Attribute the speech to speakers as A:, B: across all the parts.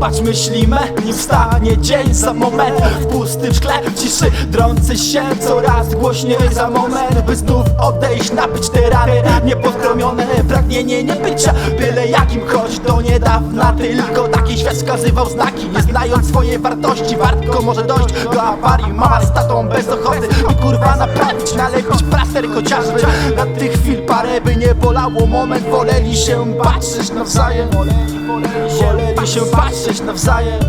A: Patrz myślimy, nim wstanie dzień za moment. W pustym szkle, ciszy drący się coraz głośniej za moment. By znów odejść, napić te rany Niepodkromione pragnienie nie bycia Byle jakim, choć do niedawna Tylko taki świat wskazywał znaki. Nie znając swojej wartości, wartko może dojść do awarii. Mama z tatą bez ochoty, by kurwa naprawić Nalepić plaster chociażby. Na tych chwil parę by nie bolało Moment woleli się patrzeć nawzajem. Woleli się patrzeć nawzajem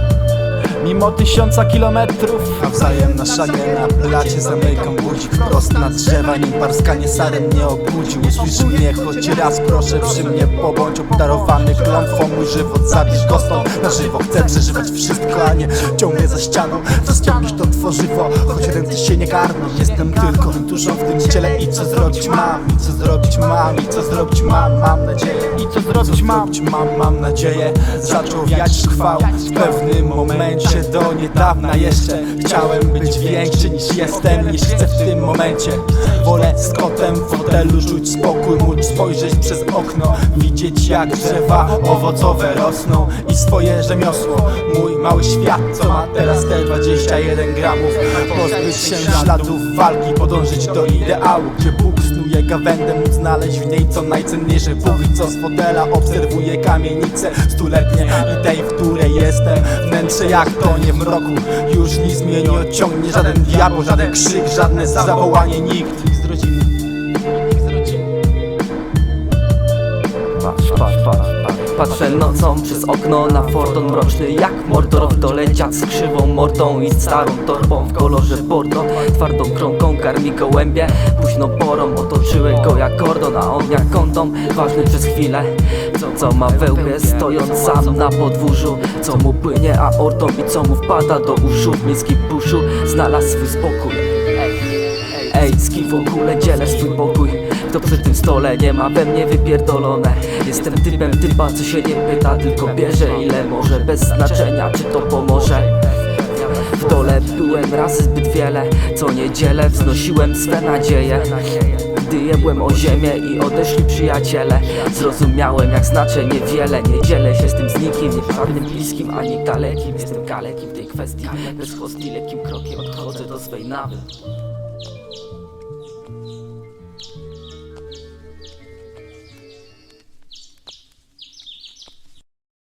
A: Mimo tysiąca kilometrów.
B: Nawzajem na szagę na blacie zamykam budzik Prost na drzewa, nim parskanie sarem nie obudził. Usłysz mnie choć raz, proszę przy mnie pobądź Obdarowany klątwą, mój żywot zabierz go stąd Na żywo chcę przeżywać wszystko, a nie ciągle za ścianą. Zastąpisz to tworzywo, choć ręce się nie garną Jestem tylko duszą w tym ciele i co zrobić mam? I co zrobić mam, i co zrobić mam, mam nadzieję.
A: I co zrobić mam?
B: mam, mam nadzieję Zaczął wiać szkwał w pewnym momencie Do niedawna jeszcze. Chciałem być większy niż jestem Niż chcę w tym momencie. Wolę z kotem w fotelu czuć spokój Móc spojrzeć przez okno. Widzieć jak drzewa owocowe rosną I swoje rzemiosło. Mój mały świat co ma teraz te 21 gramów. Pozbyć się śladów walki Podążyć do ideału. Gdzie Bóg snuje gawędę Móc znaleźć w niej co najcenniejsze. Póki co z fotela obserwuję kamienice Stuletnie i tej, w której jestem. Wnętrze jak tonie w mroku. Już nic mnie nie odciągnie Żaden diabeł, żaden krzyk, żadne zawołanie Nikt
C: Patrzę nocą przez okno na fordon mroczny Jak Mordor w z krzywą mordą I starą torbą w kolorze bordo Twardą krąką karmi gołębie. Późno porą otoczyły go jak kordon A on jak kondom, ważny przez chwilę Co, co ma we łbie stojąc sam na podwórzu. Co mu płynie aortą i co mu wpada do uszu. W miejskim buszu znalazł swój spokój. Ej, z kim w ogóle dzielę swój pokój? Kto przy tym stole nie ma we mnie wypierdolone. Jestem typem typa, co się nie pyta, tylko bierze ile może. Bez znaczenia, czy to pomoże. W dole byłem razy zbyt wiele. Co niedzielę wznosiłem swe nadzieje. Gdy jebłem o ziemię i odeszli przyjaciele. Zrozumiałem jak znaczę niewiele. Nie dzielę się z tym z nikim, nie żadnym bliskim ani dalekim. Jestem kalekim w tej kwestii. Bez hostii lekkim krokiem odchodzę do swej nawy